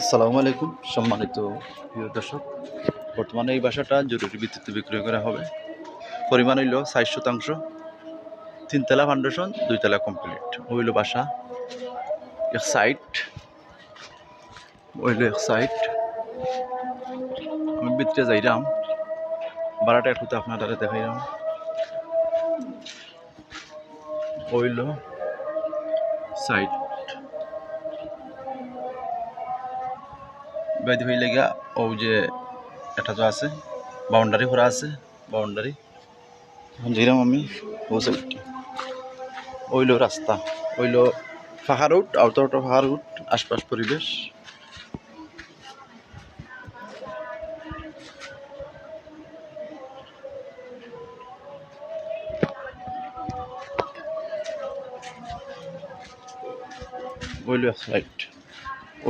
আসসালামু আলাইকুম, সম্মানিত প্রিয় দর্শক। বর্তমানে এই বাসাটা জরুরি ভিত্তিতে বিক্রয় করা হবে। পরিমাণ হইল ষাট শতাংশ। তিনতলা ফাউন্ডেশন দুইতলা কমপ্লিট হইল বাসা। এক সাইট হইল এক সাইট আমি ভিতরে যাইরাম। বারাটা একটু তো আপনারা দেখাইলাম হইল সাইট বাইদি হইলে গিয়া ও যে এটা তো আছে বাউন্ডারি করা আছে বাউন্ডারি যেরাম আমি সাইডটা ওইলো রাস্তা, ওইলো ফাঁকা রুট আউটারটা ফাঁকা রুট আশপাশ পরিবেশ। ওইলো সাইড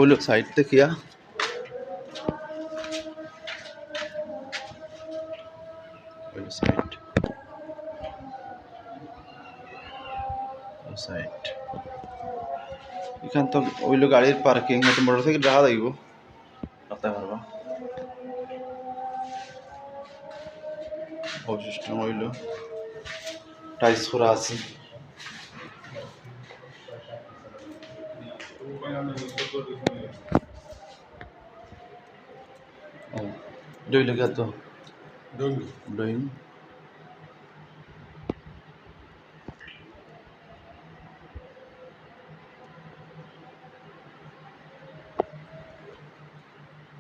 ওইলো সাইড দেখিয়া সাইড সাইড এখান তো ওইলো গাড়ির পার্কিং মোটর সাইকেল রাখা যাইব রাখতে পারবা। অবশিষ্ট হইল টাইস করা আছে। ও ডইল গিয়া তো ডইং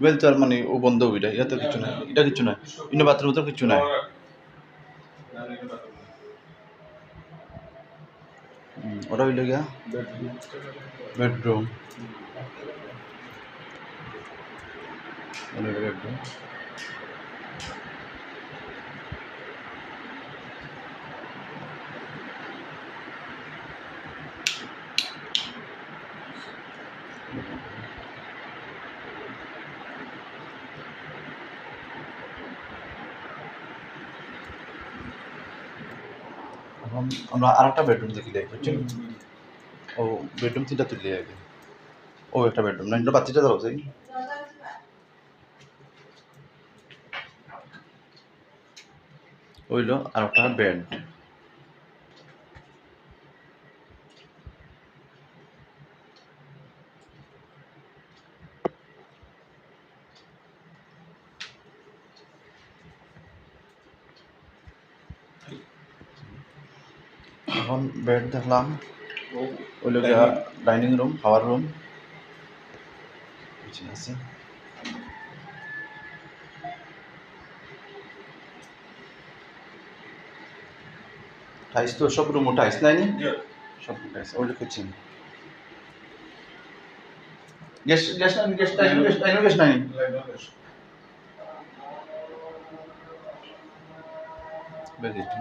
ওয়েল তো আর মানে ও বন্ধ হইটা এটা তো কিছু নাই। এটা কিছু নাই। ইনো বাথরুম তো কিছু নাই। হুম, ওটা হইল গিয়া বেডরুম। বেডরুম। আমরা আর একটা বেডরুম দেখি দেখ বুঝছেন ও বেডরুম তিনটা তুললে আগে। ও, একটা বেডরুম না, এটা বাচ্চাটা দাও সেই ওইলো আর একটা বেড এখন বেড দেখলাম ওইলো গিয়া ডাইনিং রুম খাওয়ার রুম আছে। টাইস তো সব রুমও টাইস নাই নি? সব টাইস ওইলো কিচেন গ্যাস গ্যাস নাই gas time gas time gas নাই বেদিটি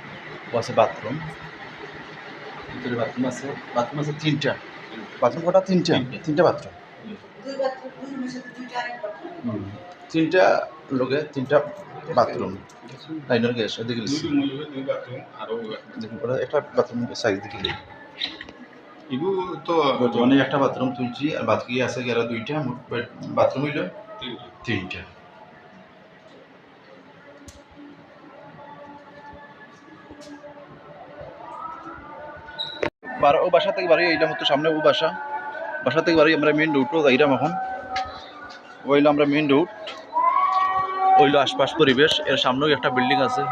ও আছে বাথরুম। ভিতরে বাথরুম আছে। বাথরুম আছে তিনটা। বাথরুম কটা? তিনটা। তিনটা। বাথরুম। দুই বাথরুম দুই রুমের সাথে দুইটা আরেক বাথরুম? তিনটা লোকে তিনটা বাথরুম। লাইনের গ্যাস ওদিকে। দেখুন একটা বাথরুম সাইজ দিকে। ইবু তো বর্তমানে একটা বাথরুম তুলছি আর বাকি আছে দুইটা মোট বাথরুম হইল তিনটা। ও বাসা থেকে বাড়ি এইলাম তো সামনে ও বাসা। বাসা থেকে বাড়ি আমরা মেন রুটও যাইলাম এখন। ওইলো আমরা মেন রুট ওইলো আশপাশ পরিবেশ, এর সামনেও একটা বিল্ডিং আছে।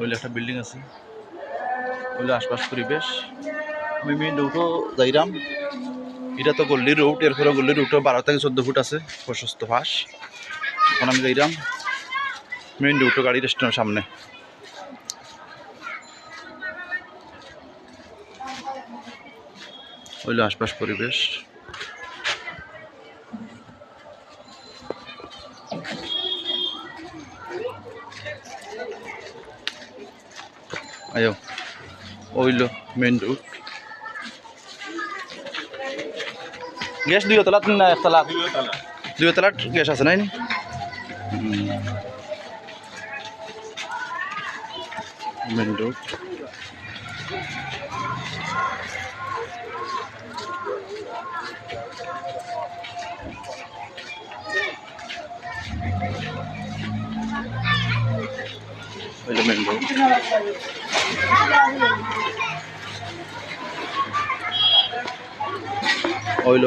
ওইলো একটা বিল্ডিং আছে। ওইলো আশপাশ পরিবেশ। আমি মেন রুটও যাইলাম। এটা তো গল্লি রুট এরপরে গল্লি রুটও বারো থেকে চোদ্দ ফুট আছে, প্রশস্ত ফাঁস এখন আমি যাইলাম মেন রুটও গাড়ি রেস্টুরেন্টের সামনে। হইল আশপাশ পরিবেশ। আয়ো ওইলো মেন রোড গ্যাস দুই তলাত না এক তলাত? দুই তলাত। গ্যাস আছে নাই main road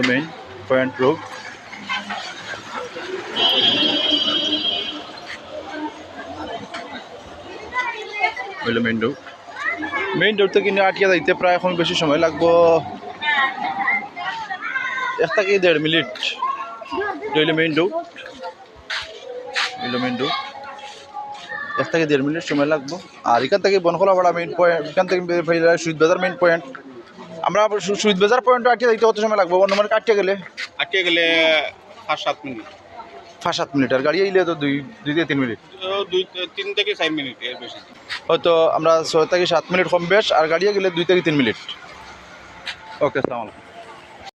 main point road হইল মেন রোড মেইন রোড থেকে কিনে আটকে যাইতে প্রায় এখন বেশি সময় লাগবো এক থেকে দেড় মিনিট। হইল মেইন রোড হইল মেইন রোড এক থেকে দেড় মিনিট সময় লাগবো। আর এখান থেকে বনখোলাপাড়া মেইন পয়েন্ট এখান থেকে সুইট বাজার মেইন পয়েন্ট আমরা সুইট বাজার পয়েন্টে আটকে যাইতে কত সময় লাগবো? অন্য মানে আটকে গেলে? আটকে গেলে পাঁচ সাত মিনিট। পাঁচ সাত মিনিট আর গাড়ি আইলে তো দুই দুই থেকে তিন মিনিট। দুই তিন থেকে চার মিনিট এর বেশি। হয়তো আমরা ছয় থেকে সাত মিনিট কম বেশ আর গাড়ি গেলে দুই থেকে তিন মিনিট। ওকে আসসালামু আলাইকুম।